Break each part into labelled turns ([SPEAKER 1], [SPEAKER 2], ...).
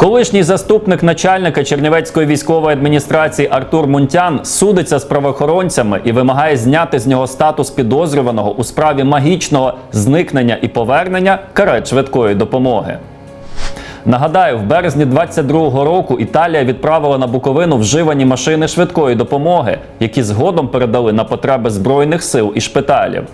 [SPEAKER 1] Колишній заступник начальника Чернівецької військової адміністрації Артур Мунтян судиться з правоохоронцями і вимагає зняти з нього статус підозрюваного у справі магічного зникнення і повернення карет швидкої допомоги. Нагадаю, в березні 22-го року Італія відправила на Буковину вживані машини швидкої допомоги, які згодом передали на потреби збройних сил і шпиталів.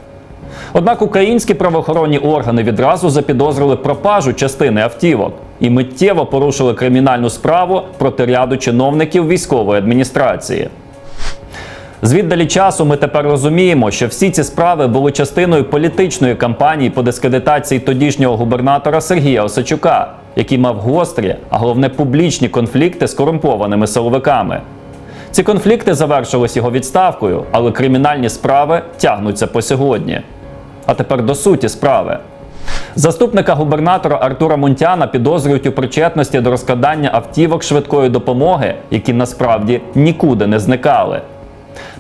[SPEAKER 1] Однак українські правоохоронні органи відразу запідозрили пропажу частини автівок і миттєво порушили кримінальну справу проти ряду чиновників військової адміністрації. З віддалі часу ми тепер розуміємо, що всі ці справи були частиною політичної кампанії по дискредитації тодішнього губернатора Сергія Осачука, який мав гострі, а головне публічні конфлікти з корумпованими силовиками. Ці конфлікти завершились його відставкою, але кримінальні справи тягнуться по сьогодні. А тепер до суті справи. Заступника губернатора Артура Мунтяна підозрюють у причетності до розкрадання автівок швидкої допомоги, які насправді нікуди не зникали.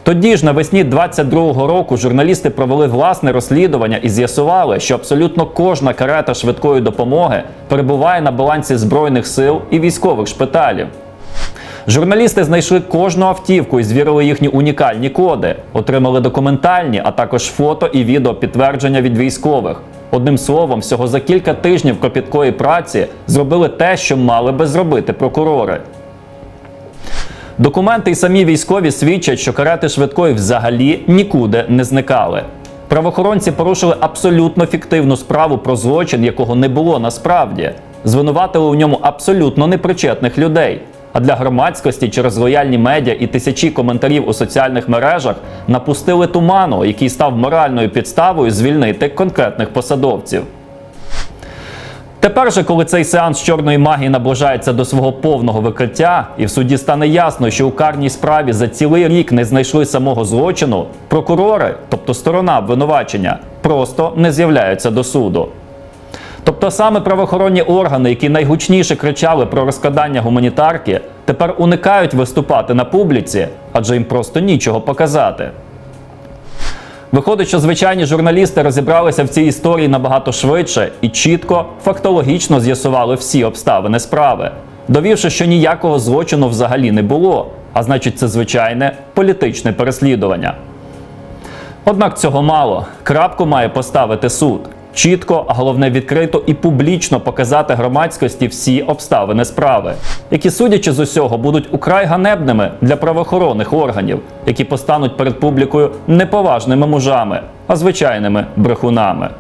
[SPEAKER 1] Тоді ж навесні 22-го року журналісти провели власне розслідування і з'ясували, що абсолютно кожна карета швидкої допомоги перебуває на балансі збройних сил і військових шпиталів. Журналісти знайшли кожну автівку і звірили їхні унікальні коди, отримали документальні, а також фото і відео підтвердження від військових. Одним словом, всього за кілька тижнів кропіткої праці зробили те, що мали би зробити прокурори. Документи і самі військові свідчать, що карети швидкої взагалі нікуди не зникали. Правоохоронці порушили абсолютно фіктивну справу про злочин, якого не було насправді. Звинуватили у ньому абсолютно непричетних людей. А для громадськості через лояльні медіа і тисячі коментарів у соціальних мережах напустили туману, який став моральною підставою звільнити конкретних посадовців. Тепер же, коли цей сеанс чорної магії наближається до свого повного викриття, і в суді стане ясно, що у карній справі за цілий рік не знайшли самого злочину, прокурори, тобто сторона обвинувачення, просто не з'являються до суду. Тобто саме правоохоронні органи, які найгучніше кричали про розкрадання гуманітарки, тепер уникають виступати на публіці, адже їм просто нічого показати. Виходить, що звичайні журналісти розібралися в цій історії набагато швидше і чітко, фактологічно з'ясували всі обставини справи, довівши, що ніякого злочину взагалі не було, а значить, це звичайне політичне переслідування. Однак цього мало. Крапку має поставити суд. Чітко, а головне відкрито і публічно показати громадськості всі обставини справи, які, судячи з усього, будуть украй ганебними для правоохоронних органів, які постануть перед публікою неповажними мужами, а звичайними брехунами.